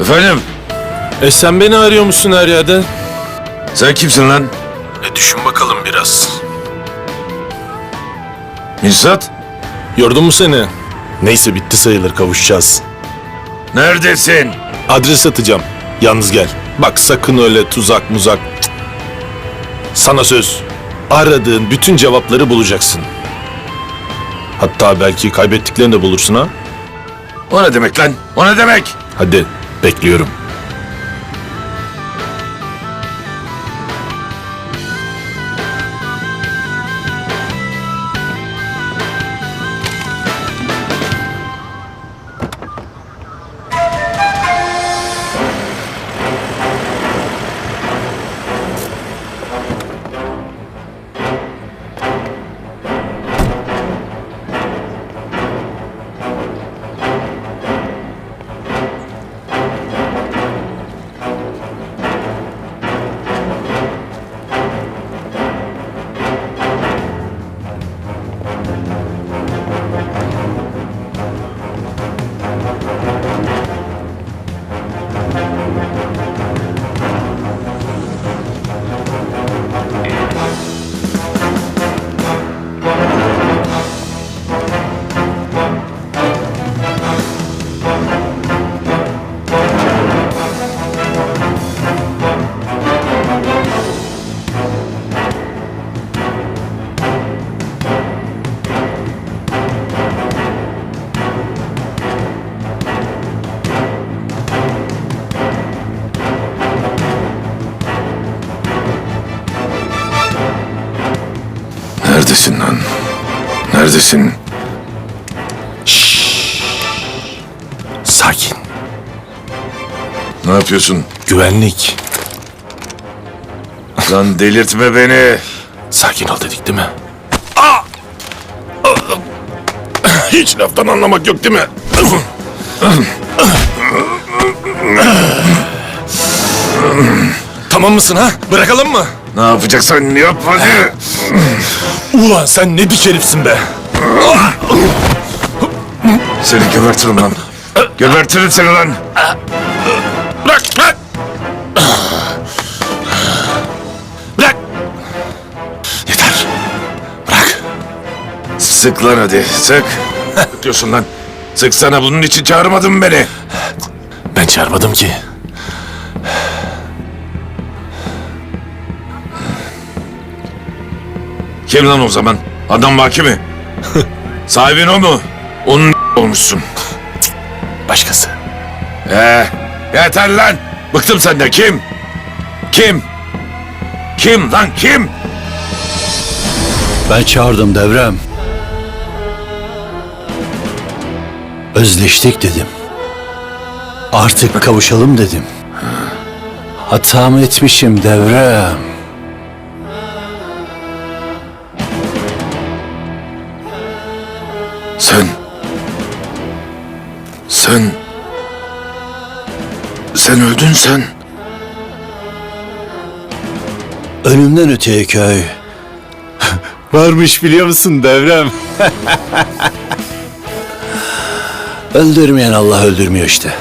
Efendim? E sen beni arıyor musun her yerde? Sen kimsin lan? E düşün bakalım biraz. Mirsat? Yordun mu seni? Neyse bitti sayılır kavuşacağız. Neredesin? Adres atacağım. Yalnız gel. Bak sakın öyle tuzak muzak. Cık. Sana söz. Aradığın bütün cevapları bulacaksın. Hatta belki kaybettiklerini de bulursun ha. O ne demek lan? O ne demek? Hadi bekliyorum. Neredesin lan? Neredesin? Sakin. Ne yapıyorsun? Güvenlik. Lan delirtme beni. Sakin ol dedik değil mi? Hiç laftan anlamak yok değil mi? tamam mısın ha? Bırakalım mı? Ne yapacaksan yap hadi. Ulan sen ne dik herifsin be. Seni gebertirim lan. Gebertirim seni lan. Bırak bırak. Bırak. Yeter. Bırak. Sık lan hadi sık. Ne diyorsun lan? Sık sana bunun için çağırmadın beni. Ben çağırmadım ki. Kim lan o zaman? Adam vaki mi? Sahibin o mu? Onun olmuşsun. Başkası. Ee, yeter lan. Bıktım senden. Kim? Kim? Kim lan kim? Ben çağırdım devrem. Özleştik dedim. Artık kavuşalım dedim. Hatamı etmişim devrem. Sen... Sen... Sen öldün sen. Önümden öteye köy. Varmış biliyor musun devrem? Öldürmeyen Allah öldürmüyor işte.